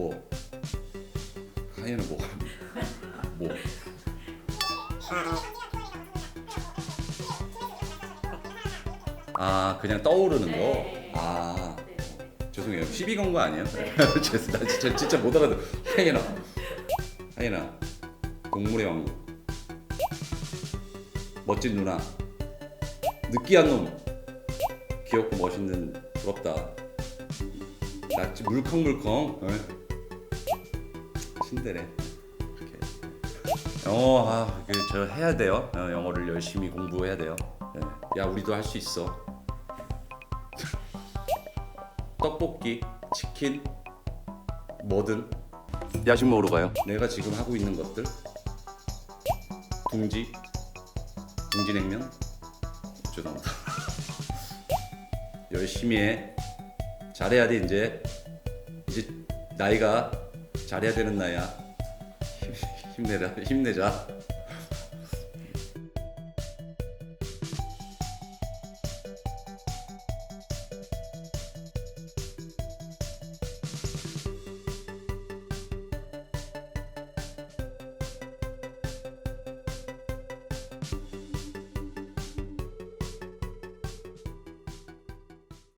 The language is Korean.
뭐 하얘는 뭐 뭐. 아 그냥 떠오르는 거. 네. 아 네. 죄송해요. 시비 건 거 아니에요? 죄송, 나 진짜 진짜 못 알아듣. 하얘나, 하얘나, 동물의 왕국, 멋진 누나, 느끼한 놈, 귀엽고 멋있는 부럽다. 나 지- 물컹물컹. 어? 신데레. 영어 아, 그, 저 해야 돼요. 어, 영어를 열심히 공부해야 돼요. 네. 야 우리도 할 수 있어. 떡볶이, 치킨, 뭐든 야식 먹으러 가요. 내가 지금 하고 있는 것들 둥지, 둥지냉면 죄송합니다. 열심히 해. 잘해야 돼 이제. 이제 나이가 잘해야 되는 나이야. 힘- 힘내자, 힘내자.